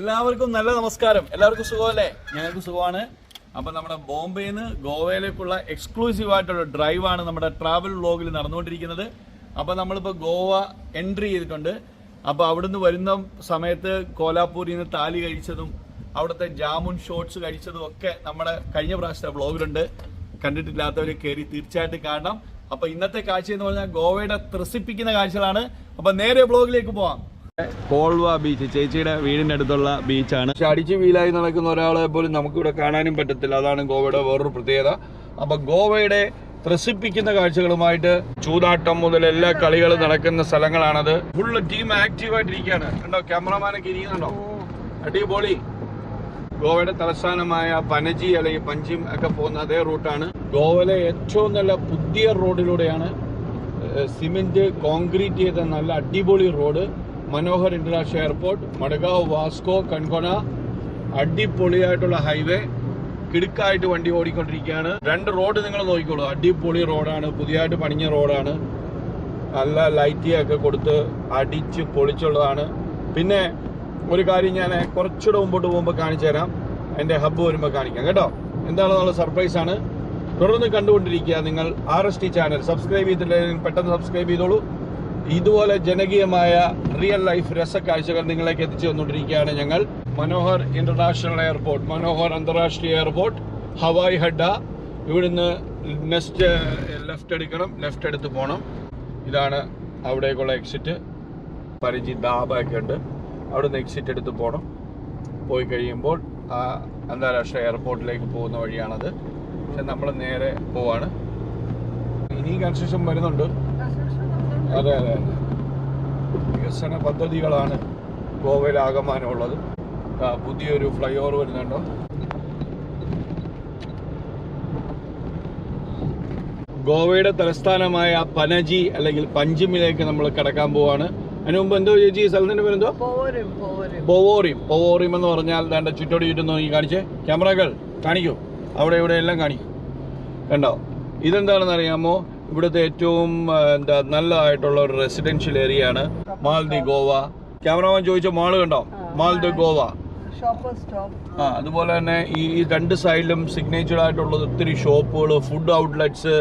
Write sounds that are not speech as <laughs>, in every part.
എല്ലാവർക്കും നല്ല നമസ്കാരം. എല്ലാവർക്കും സുഖമല്ലേ? ഞങ്ങൾക്ക് സുഖമാണ്. അപ്പൊ നമ്മുടെ ബോംബെയിൽ നിന്ന് ഗോവയിലേക്കുള്ള എക്സ്ക്ലൂസീവ് ആയിട്ടുള്ള ഡ്രൈവാണ് നമ്മുടെ ട്രാവൽ വ്ലോഗിൽ നടന്നുകൊണ്ടിരിക്കുന്നത്. അപ്പൊ നമ്മളിപ്പോ ഗോവ എൻട്രി ചെയ്തിട്ടുണ്ട്. അപ്പൊ അവിടുന്ന് വരുന്ന സമയത്ത് കോലാപൂരിൽ നിന്ന് താലി കഴിച്ചതും അവിടുത്തെ ജാമുൻ ഷോട്ട്സ് കഴിച്ചതും ഒക്കെ നമ്മുടെ കഴിഞ്ഞ പ്രാവശ്യത്തെ വ്ലോഗിലുണ്ട് കണ്ടിട്ടില്ലാത്തവർ കയറി തീർച്ചയായിട്ടും കാണണം. അപ്പൊ ഇന്നത്തെ കാഴ്ച എന്ന് പറഞ്ഞാൽ ഗോവയുടെ ത്രസിപ്പിക്കുന്ന കാഴ്ചകളാണ്. അപ്പൊ നേരെ വ്ലോഗിലേക്ക് പോവാം. കോൾവ ബീച്ച് ചേച്ചിയുടെ വീടിന്റെ അടുത്തുള്ള ബീച്ചാണ്. പക്ഷെ അടിച്ച് വീലായി നടക്കുന്ന ഒരാളെ പോലും നമുക്കിവിടെ കാണാനും പറ്റത്തില്ല. അതാണ് ഗോവയുടെ വേറൊരു പ്രത്യേകത. അപ്പൊ ഗോവയുടെ ത്രസിപ്പിക്കുന്ന കാഴ്ചകളുമായിട്ട് ചൂതാട്ടം മുതൽ എല്ലാ കളികളും നടക്കുന്ന സ്ഥലങ്ങളാണത്. ഫുള്ള് ടീം ആക്റ്റീവ് ആയിട്ടിരിക്കുകയാണ്. കണ്ടോ? ക്യാമറമാനൊക്കെ ഇരിക്കുന്നുണ്ടോ? അടിപൊളി. ഗോവയുടെ തലസ്ഥാനമായ പനജി അല്ലെങ്കിൽ പഞ്ചിം ഒക്കെ പോകുന്ന അതേ റൂട്ടാണ്. ഗോവയിലെ ഏറ്റവും നല്ല പുതിയ റോഡിലൂടെയാണ് സിമെന്റ് കോൺക്രീറ്റ് ചെയ്ത നല്ല അടിപൊളി road. Manohar international airport Madgaon Vasco Canacona അടിപൊളിയായിട്ടുള്ള ഹൈവേ കിടുക്കായിട്ട് വണ്ടി ഓടിക്കൊണ്ടിരിക്കുകയാണ്. രണ്ട് റോഡ് നിങ്ങൾ നോക്കിക്കോളൂ. അടിപൊളി റോഡാണ് പുതിയതായിട്ട് പണിഞ്ഞ റോഡാണ്. നല്ല ലൈറ്റിയൊക്കെ കൊടുത്ത് അടിച്ച് പൊളിച്ചുള്ളതാണ്. പിന്നെ ഒരു കാര്യം ഞാൻ കുറച്ചുകൂടെ മുമ്പോട്ട് പോകുമ്പോൾ കാണിച്ചു തരാം. എന്റെ ഹബ്ബ് വരുമ്പോൾ കാണിക്കാം കേട്ടോ. എന്താണെന്നുള്ള സർപ്രൈസ് ആണ്. തുടർന്ന് കണ്ടുകൊണ്ടിരിക്കുക നിങ്ങൾ R S T channel subscribe ചെയ്തിട്ടില്ലെങ്കിൽ പെട്ടെന്ന് സബ്സ്ക്രൈബ് ചെയ്തോളൂ. ഇതുപോലെ ജനകീയമായ റിയൽ ലൈഫ് രസക്കാഴ്ചകൾ നിങ്ങളിലേക്ക് എത്തിച്ചു തന്നുകൊണ്ടിരിക്കുകയാണ് ഞങ്ങൾ. മനോഹർ ഇന്റർനാഷണൽ എയർപോർട്ട് മനോഹർ അന്താരാഷ്ട്രീയ എയർപോർട്ട് ഹവായ് ഹഡ. ഇവിടുന്ന് നെക്സ്റ്റ് ലെഫ്റ്റ് എടുക്കണം ലെഫ്റ്റ് എടുത്ത് പോകണം ഇതാണ് അവിടേക്കുള്ള എക്സിറ്റ് പരിചി ദാബ ഒക്കെ ഉണ്ട്. അവിടുന്ന് എക്സിറ്റ് എടുത്ത് പോകണം പോയി കഴിയുമ്പോൾ ആ അന്താരാഷ്ട്ര എയർപോർട്ടിലേക്ക് പോകുന്ന വഴിയാണത്. പക്ഷെ നമ്മൾ നേരെ പോവാണ്. ഇനി കൺസ്ട്രക്ഷൻ വരുന്നുണ്ട്. അതെ അതെ വികസന പദ്ധതികളാണ് ഗോവയിൽ ആകമാനമുള്ളത്. ആ, പുതിയൊരു ഫ്ലൈ ഓവർ വരുന്നുണ്ടോ? ഗോവയുടെ തലസ്ഥാനമായ പനജി അല്ലെങ്കിൽ പഞ്ചിമിലേക്ക് നമ്മൾ കടക്കാൻ പോവാണ്. അതിന് മുമ്പ് എന്തോ ചേച്ചി ഈ സ്ഥലത്തിന്റെ പേരെന്തോ? പോരും പോരും പൊവോറിയം പൊവോറിയം എന്ന് പറഞ്ഞാൽ ദാണ്ട ചുറ്റോടി ചുറ്റും നോക്കി കാണിച്ചേ. ക്യാമറകൾ കാണിക്കൂ. അവിടെ ഇവിടെ എല്ലാം കാണിക്കും. കണ്ടോ? ഇതെന്താണെന്ന് അറിയാമോ? ഇവിടുത്തെ ഏറ്റവും എന്താ നല്ലതായിട്ടുള്ള ഒരു റെസിഡൻഷ്യൽ ഏരിയ ആണ് മാൽദി ഗോവ ക്യാമറമാൻ ചോദിച്ച മാൾ കണ്ടോ? മാൽദി ഗോവ ആ അതുപോലെ തന്നെ ഈ രണ്ട് സൈഡിലും സിഗ്നേച്ചർ ആയിട്ടുള്ളത് ഒത്തിരി ഷോപ്പുകൾ food outlets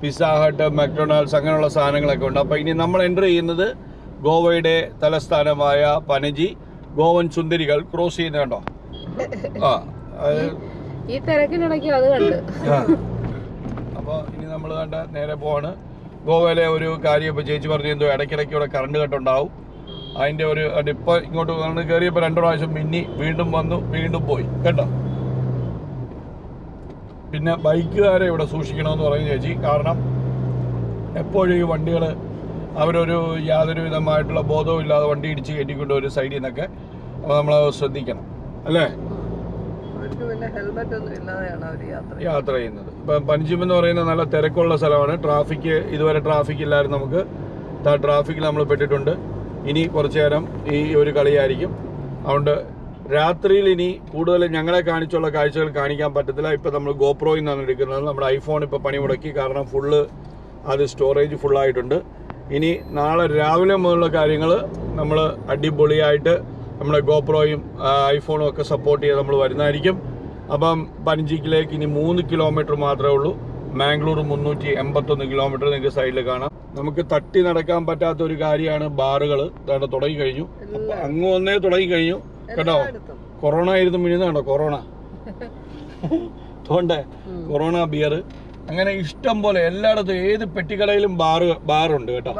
Pizza Hut McDonald's അങ്ങനെയുള്ള സാധനങ്ങളൊക്കെ ഉണ്ട്. അപ്പോൾ ഇനി നമ്മൾ എന്റർ ചെയ്യുന്നത് ഗോവയുടെ തലസ്ഥാനമായ പനജി ഗോവൻ സുന്ദരികൾ ക്രോസ് ചെയ്യുന്നുണ്ടോ ആ ഈ തിരക്കിനിടയ്ക്ക് അത് കണ്ട്. നമ്മൾ കണ്ട നേരെ പോവാണ്. ഗോവയിലെ ഒരു കാര്യം ഇപ്പോൾ ചേച്ചി പറഞ്ഞു എന്തോ ഇടയ്ക്കിടയ്ക്ക് ഇവിടെ കറണ്ട് കട്ടുണ്ടാവും അതിന്റെ ഒരു ഇപ്പോൾ ഇങ്ങോട്ട് കറണ്ട് കയറിയപ്പോൾ രണ്ടു പ്രാവശ്യം മിന്നി വീണ്ടും വന്നു വീണ്ടും പോയി. കേട്ടോ? പിന്നെ ബൈക്കുകാരെ ഇവിടെ സൂക്ഷിക്കണമെന്ന് പറഞ്ഞു ചേച്ചി. കാരണം എപ്പോഴും ഈ വണ്ടികൾ അവരൊരു യാതൊരു വിധമായിട്ടുള്ള ബോധവും ഇല്ലാതെ വണ്ടി ഇടിച്ച് കയറ്റിക്കൊണ്ട് ഒരു സൈഡിൽ നിന്നൊക്കെ അപ്പോൾ നമ്മൾ ശ്രദ്ധിക്കണം. അല്ലേ? ഒന്നും യാത്ര യാത്ര ചെയ്യുന്നത്. ഇപ്പം പഞ്ചിം എന്ന് പറയുന്ന നല്ല തിരക്കുള്ള സ്ഥലമാണ്. ട്രാഫിക് ഇതുവരെ ട്രാഫിക് ഇല്ലായിരുന്നു നമുക്ക്. ട്രാഫിക്കിൽ നമ്മൾ പെട്ടിട്ടുണ്ട്. ഇനി കുറച്ചു നേരം ഈ ഒരു കളിയായിരിക്കും. അതുകൊണ്ട് രാത്രിയിൽ ഇനി കൂടുതൽ ഞങ്ങളെ കാണിച്ചുള്ള കാഴ്ചകൾ കാണിക്കാൻ പറ്റത്തില്ല. ഇപ്പം നമ്മൾ ഗോപ്രോയിൽ നിന്നാണ് എടുക്കുന്നത്. നമ്മുടെ ഐഫോൺ ഇപ്പോൾ പണി മുടക്കി. കാരണം ഫുള്ള് അത് സ്റ്റോറേജ് ഫുള്ളായിട്ടുണ്ട് ഇനി നാളെ രാവിലെ മുതലുള്ള കാര്യങ്ങൾ നമ്മൾ അടിപൊളിയായിട്ട് നമ്മുടെ ഗോപ്രോയും ഐഫോണും ഒക്കെ സപ്പോർട്ട് ചെയ്ത് നമ്മൾ വരുന്നതായിരിക്കും. അപ്പം പനഞ്ചിക്കിലേക്ക് ഇനി മൂന്ന് കിലോമീറ്റർ മാത്രമേ ഉള്ളൂ. മാംഗ്ലൂർ മുന്നൂറ്റി എൺപത്തൊന്ന് കിലോമീറ്റർ നിങ്ങൾക്ക് സൈഡിൽ കാണാം. നമുക്ക് തട്ടി നടക്കാൻ പറ്റാത്ത ഒരു കാര്യമാണ് ബാറുകൾ ഇതാണ്ട് തുടങ്ങി കഴിഞ്ഞു. അപ്പൊ അങ്ങ് ഒന്നേ തുടങ്ങി കഴിഞ്ഞു. കേട്ടോ? കൊറോണ ആയിരുന്നു മിഴുന്നുണ്ടോ കൊറോണ. തോണ്ടേ കൊറോണ ബിയർ അങ്ങനെ ഇഷ്ടം പോലെ എല്ലായിടത്തും ഏത് പെട്ടിക്കടയിലും ബാറ് ബാറുണ്ട് കിട്ടും.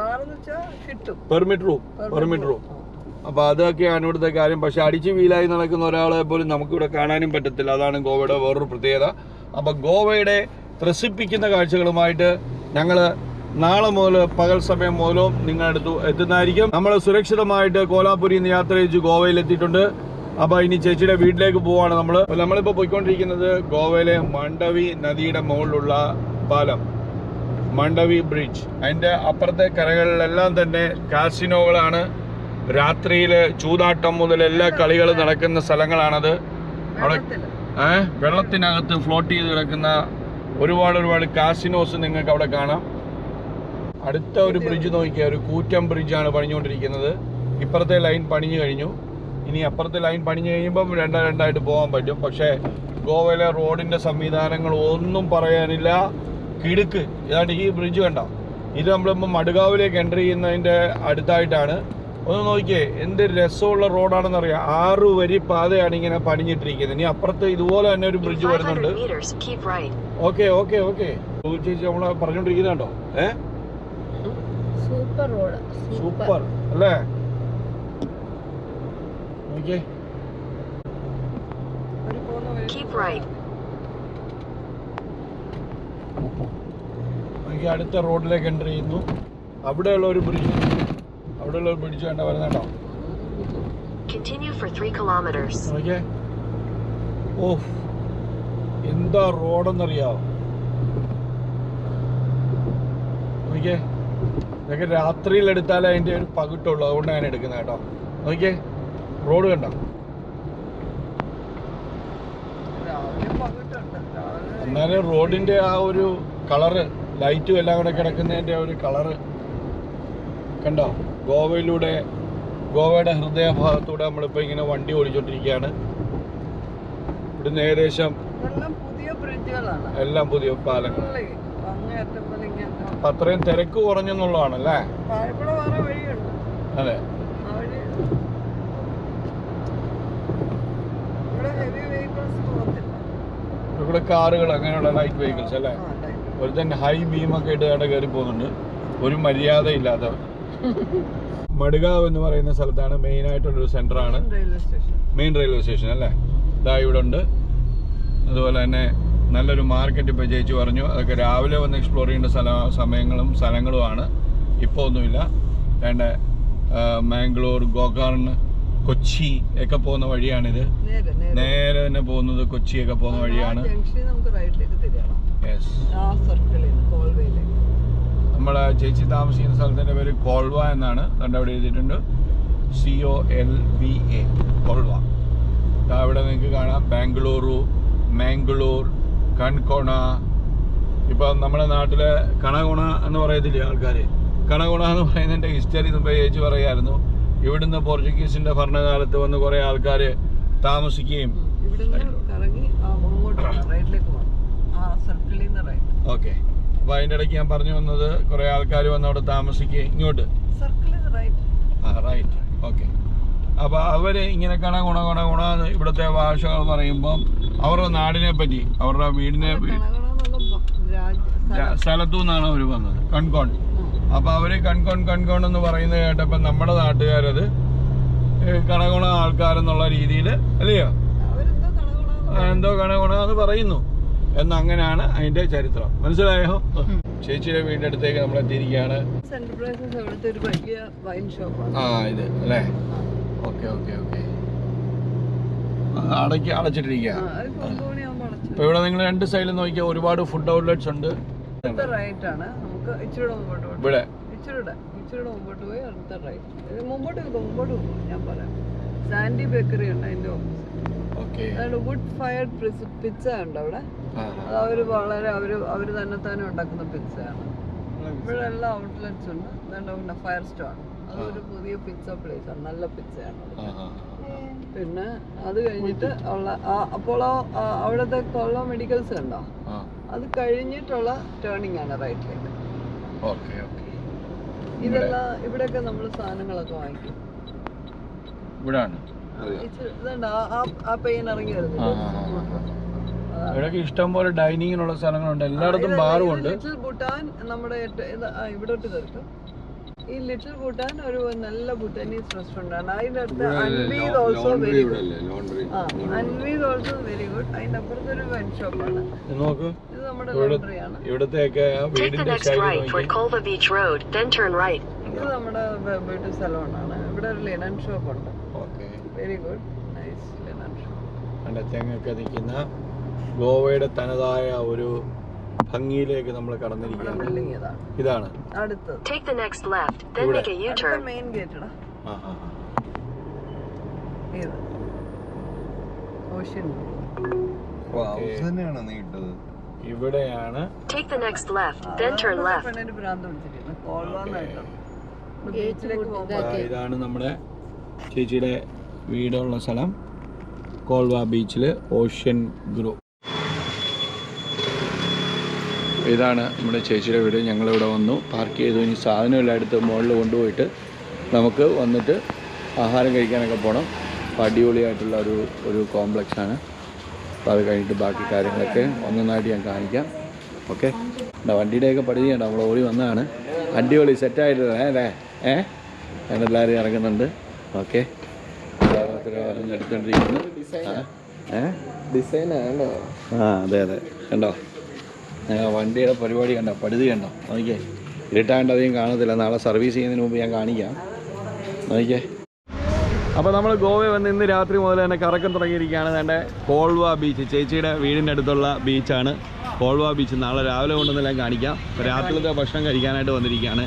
പെർമിറ്റ് റൂം പെർമിറ്റ് റൂം അപ്പൊ അതൊക്കെയാണ് ഇവിടുത്തെ കാര്യം. പക്ഷെ അടിച്ച് വീലായി നടക്കുന്ന ഒരാളെ പോലും നമുക്കിവിടെ കാണാനും പറ്റത്തില്ല. അതാണ് ഗോവയുടെ വേറൊരു പ്രത്യേകത. അപ്പോൾ ഗോവയുടെ ത്രസിപ്പിക്കുന്ന കാഴ്ചകളുമായിട്ട് ഞങ്ങൾ നാളെ മുതൽ പകൽ സമയം മുതലും നിങ്ങളുടെ അടുത്ത് എത്തുന്നതായിരിക്കും. നമ്മൾ സുരക്ഷിതമായിട്ട് കോലാപുരി നിന്ന് യാത്ര ചെയ്ത് ഗോവയിൽ എത്തിയിട്ടുണ്ട്. അപ്പോൾ ഇനി ചേച്ചിയുടെ വീട്ടിലേക്ക് പോവാണ് നമ്മൾ നമ്മളിപ്പോൾ പോയിക്കൊണ്ടിരിക്കുന്നത് ഗോവയിലെ മണ്ഡവി നദിയുടെ മുകളിലുള്ള പാലം. മണ്ഡവി ബ്രിഡ്ജ്. അതിന്റെ അപ്പുറത്തെ കരകളിലെല്ലാം തന്നെ കാസിനോകളാണ്. രാത്രിയിൽ ചൂതാട്ടം മുതൽ എല്ലാ കളികളും നടക്കുന്ന സ്ഥലങ്ങളാണത്. അവിടെ. ഏഹ് വെള്ളത്തിനകത്ത് ഫ്ലോട്ട് ചെയ്ത് കിടക്കുന്ന ഒരുപാട് ഒരുപാട് കാസിനോസ് നിങ്ങൾക്ക് അവിടെ കാണാം. അടുത്ത ഒരു ബ്രിഡ്ജ് നോക്കിയാൽ ഒരു കൂറ്റം ബ്രിഡ്ജാണ് പണിഞ്ഞുകൊണ്ടിരിക്കുന്നത്. ഇപ്പുറത്തെ ലൈൻ പണിഞ്ഞു കഴിഞ്ഞു. ഇനി അപ്പുറത്തെ ലൈൻ പണിഞ്ഞു കഴിയുമ്പം രണ്ട രണ്ടായിട്ട് പോകാൻ പറ്റും. പക്ഷേ ഗോവയിലെ റോഡിന്റെ സംവിധാനങ്ങൾ ഒന്നും പറയാനില്ല. കിടുക്ക്. ഇതാണ് ഈ ബ്രിഡ്ജ് കണ്ട? ഇത് നമ്മളിപ്പോൾ മടുകാവിലേക്ക് എന്റർ ചെയ്യുന്നതിന്റെ അടുത്തായിട്ടാണ്. ഒന്ന് നോക്കിയേ എന്ത് രസമുള്ള റോഡാണെന്ന് അറിയാം ആറു വരി പാതയാണ് ഇങ്ങനെ പണിഞ്ഞിട്ടിരിക്കുന്നത്. ഇനി അപ്പുറത്ത് ഇതുപോലെ തന്നെ ഒരു ബ്രിഡ്ജ് വരുന്നുണ്ട്. meters, keep right. Okay okay okay. ചേച്ചി നമ്മളെ പറഞ്ഞോണ്ടിരിക്കുന്നുണ്ടോ? ഏ? Super road. സൂപ്പർ. അല്ലേ? നോക്കിയേ. അടുത്ത റോഡിലേക്ക് എന്റർ ചെയ്യുന്നു. അവിടെയുള്ള ഒരു ബ്രിഡ്ജ് അവിടെയുള്ള പിടിച്ചു വേണ്ട വരുന്നുണ്ടോ Continue for 3 kilometers. നോക്കിയേ ഓ എന്താ റോഡെന്നറിയാവോ? നോക്കിയേ ഇതൊക്കെ രാത്രിയിൽ എടുത്താലേ അതിന്റെ ഒരു പകിട്ടുള്ളൂ. അതുകൊണ്ട് ഞാൻ എടുക്കുന്നത് കേട്ടോ. നോക്കിയേ റോഡ് കണ്ടോ? എന്നാലും റോഡിന്റെ ആ ഒരു കളറ് ലൈറ്റും എല്ലാം കൂടെ കിടക്കുന്നതിന്റെ ഒരു കളറ് കണ്ടോ? ഗോവയിലൂടെ ഗോവയുടെ ഹൃദയഭാഗത്തൂടെ നമ്മളിപ്പോൾ ഇങ്ങനെ വണ്ടി ഓടിച്ചോണ്ടിരിക്കുകയാണ്. ഇവിടുന്ന് ഏകദേശം എല്ലാം പുതിയ പാലങ്ങൾ. അത്രയും തിരക്ക് കുറഞ്ഞെന്നുള്ളതാണ് അല്ലേ അതെ. ഇവിടെ കാറുകൾ അങ്ങനെയുള്ള ലൈറ്റ് വെഹിക്കിൾസ് അല്ലേ? ഒരു തന്നെ ഒരുത്തൻ ഹൈ ബീമൊക്കെ ഇട്ട് അവിടെ കയറി പോകുന്നുണ്ട്. ഒരു മര്യാദയില്ലാത്തവൻ. <laughs> മടുകാവ് എന്ന് പറയുന്ന സ്ഥലത്താണ് മെയിൻ ആയിട്ടുള്ളൊരു സെന്ററാണ് railway station main railway station അല്ലേ? ഇതാ ഇവിടെ ഉണ്ട് അതുപോലെ തന്നെ നല്ലൊരു മാർക്കറ്റ് ഇപ്പോൾ ചേച്ചി പറഞ്ഞു. അതൊക്കെ രാവിലെ വന്ന് എക്സ്പ്ലോർ ചെയ്യേണ്ട സ്ഥല സമയങ്ങളും സ്ഥലങ്ങളുമാണ്. ഇപ്പോൾ ഒന്നുമില്ല. വേണ്ട മാംഗ്ലൂർ ഗോകർൺ കൊച്ചി ഒക്കെ പോകുന്ന വഴിയാണിത്. നേരെ തന്നെ പോകുന്നത് കൊച്ചിയൊക്കെ പോകുന്ന വഴിയാണ്. യെസ് ആ സർക്കിളിൽ നിന്ന് കോൾവേയിലേക്ക് നമ്മളെ ചേച്ചി താമസിക്കുന്ന സ്ഥലത്തിന്റെ പേര് കോൾവ എന്നാണ്. കണ്ട അവിടെ എഴുതിയിട്ടുണ്ട്. C O L V A Colva. അവിടെ നിങ്ങൾക്ക് കാണാം. ബാംഗ്ലൂരു മാംഗ്ലൂർ കൺകോണ. ഇപ്പം നമ്മുടെ നാട്ടിലെ കണകോണ എന്ന് പറയത്തില്ലേ ആൾക്കാർ കണകോണ എന്ന് പറയുന്നതിന്റെ ഹിസ്റ്ററി മുമ്പേ ചേച്ചി പറയായിരുന്നു. ഇവിടുന്ന് പോർച്ചുഗീസിന്റെ ഭരണകാലത്ത് വന്ന് കുറേ ആൾക്കാർ താമസിക്കുകയും ഓക്കെ അപ്പോൾ അതിന്റെ ഇടയ്ക്ക് ഞാൻ പറഞ്ഞു വന്നത് കുറേ ആൾക്കാർ വന്ന് അവിടെ താമസിക്കുക ഇങ്ങോട്ട്. ആ റൈറ്റ് ഓക്കെ അപ്പോൾ അവർ ഇങ്ങനെ കണ ഗുണ ഗുണ ഗുണ ഇവിടത്തെ ഭാഷകൾ പറയുമ്പം അവരുടെ നാടിനെ പറ്റി അവരുടെ വീടിനെ സ്ഥലത്തു നിന്നാണ് അവർ വന്നത്. കൺകോൺ. അപ്പോൾ അവർ കൺകോൺ കൺകോൺ എന്ന് പറയുന്നത് കേട്ടപ്പോൾ നമ്മുടെ നാട്ടുകാരത് കണകുണ ആൾക്കാരെന്നുള്ള രീതിയിൽ അല്ലയോ? എന്തോ കണകുണ എന്ന് പറയുന്നു. എന്നങ്ങനെയാണ് അതിന്റെ ചരിത്രം. മനസ്സിലായോ? ചേച്ചിയുടെ വീടിന്റെ അടുത്തേക്ക് നമ്മൾ എത്തിയിരിക്കുകയാണ്. എന്റർപ്രൈസസ് അവിടുത്തെ ഒരു വലിയ വൈൻ ഷോപ്പാണ് ആ ഇത് അല്ലേ? Okay okay okay. അടയ്ക്ക് അടച്ചിട്ടിരിക്കുക. ഇപ്പൊ ഇവിടെ നിങ്ങൾ രണ്ട് സൈഡിൽ നോക്കിയാൽ ഒരുപാട് ഫുഡ് ഔട്ട്ലെറ്റ്സ് ഉണ്ട്. ഇവിടെ. മുമ്പോട്ട് പോയി അടുത്ത റൈറ്റ് ഇത് മുമ്പോട്ട് മുമ്പോട്ട് പോകും ഞാൻ പറയാം. സാൻഡി ബേക്കറി ഉണ്ട് അതിന്റെ ഓപ്പോസിറ്റ് വുഡ് ഫയർഡ് പിസ്സ ഉണ്ട് അവിടെ. അത് അവർ വളരെ അവർ അവർ തന്നെ തന്നെ ഉണ്ടാക്കുന്ന പിസ്സയാണ് ഇവിടെ എല്ലാ ഔട്ട്ലെറ്റ്സ് ഉണ്ട്. പിന്നെ ഫയർ സ്റ്റോൺ അതൊരു പുതിയ പിസ്സ പ്ലേസ് ആണ്. നല്ല പിസ്സയാണ് പിന്നെ അത് കഴിഞ്ഞിട്ട് ഉള്ള അപ്പോളോ അവിടുത്തെ കൊള്ളോ മെഡിക്കൽസ് ഉണ്ടോ അത് കഴിഞ്ഞിട്ടുള്ള ടേണിംഗ് ആണ് റൈറ്റിലേക്ക് ഇതെല്ലാം ഇവിടെയൊക്കെ നമ്മൾ സാധനങ്ങളൊക്കെ വാങ്ങിക്കും. ഇവിടാണ്. ഇവിടെയൊക്കെ ഇഷ്ടം പോലെ ഡൈനിങ്ങിനുള്ള സ്ഥലങ്ങളുണ്ട്. എല്ലായിടത്തും ബാറും ഉണ്ട്. ലിറ്റിൽ ഭൂട്ടാൻ നമ്മുടെ ഇവിടോട്ട് തീർക്കും ഈ ലിറ്റിൽ ഭൂട്ടാൻ ഒരു നല്ല ഭൂട്ടാനീസ് റെസ്റ്റോറന്റ് ആണ്. അതിന്റെ അടുത്ത് അൻവീദ് ഓൾസോ വെരി ഗുഡ് ആ അൻവീദ് ഓൾസോ വെരി ഗുഡ് അതിന്റെ അപ്പുറത്ത് ഒരു വൈൻ ഷോപ്പാണ് ഇത് നോക്ക്. ഇത് നമ്മുടെ ലോണ്ടറി ആണ്. ഇവിടത്തെയൊക്കെ ആ Take the വീടിന്റെ next ശൈലി right for നോക്കി Colva Beach Road, then turn right. ഇത് നമ്മുടെ ബ്യൂട്ടി സലോൺ ആണ് ഇവിടെ ഒരു ലിനൻ ഷോപ്പ് ഉണ്ട്. വെരി ഗുഡ് നൈസ് കണ്ട തെങ്ങൊക്കെ നിൽക്കുന്ന ഗോവയുടെ തനതായ ഒരു ഭംഗിയിലേക്ക് നമ്മൾ കടന്നിരിക്കുകയാണ്. ഇതാണ്. ഇവിടെയാണ് ഇതാണ് നമ്മുടെ ചേച്ചിയുടെ വീടുള്ള സ്ഥലം കോൾവ ബീച്ചിൽ ഓഷ്യൻ ഗ്രൂ ഇതാണ് നമ്മുടെ ചേച്ചിയുടെ വീട്. ഞങ്ങളിവിടെ വന്നു. പാർക്ക് ചെയ്തു. ഇനി സാധനമെല്ലാം. എടുത്ത് മുകളിൽ കൊണ്ടുപോയിട്ട് നമുക്ക് വന്നിട്ട് ആഹാരം കഴിക്കാനൊക്കെ പോകണം അപ്പോൾ അടിപൊളിയായിട്ടുള്ള ഒരു ഒരു കോംപ്ലക്സാണ് അപ്പോൾ അത് കഴിഞ്ഞിട്ട് ബാക്കി കാര്യങ്ങളൊക്കെ ഒന്നൊന്നായിട്ട് ഞാൻ കാണിക്കാം. ഓക്കെ? വണ്ടിയുടെയൊക്കെ പടുതി ചെയ്യണ്ട നമ്മൾ ഓടി വന്നതാണ്. അടിപൊളി. സെറ്റായിട്ടില്ല? അല്ലേ? ഏ? എല്ലാവരും ഇറങ്ങുന്നുണ്ട്. ഓക്കെ? ആ, അതെ അതെ. കണ്ടോ? വണ്ടിയുടെ പരിപാടി കണ്ടോ? പടുതി കണ്ടോ? നോക്കിയേ. ഇരുട്ടാണ്ട് അധികം കാണത്തില്ല. നാളെ സർവീസ് ചെയ്യുന്നതിന് മുമ്പ് ഞാൻ കാണിക്കാം. നോക്കിയേ. അപ്പോൾ നമ്മൾ ഗോവ വന്ന് ഇന്ന് രാത്രി മുതൽ തന്നെ കറക്കം തുടങ്ങിയിരിക്കുകയാണ്. എന്റെ കോൾവ ബീച്ച് ചേച്ചിയുടെ വീടിന്റെ അടുത്തുള്ള ബീച്ചാണ് കോൾവ ബീച്ച് നാളെ രാവിലെ കൊണ്ടുവന്നെല്ലാം കാണിക്കാം. രാത്രിയിലത്തെ ഭക്ഷണം കഴിക്കാനായിട്ട് വന്നിരിക്കുകയാണ്.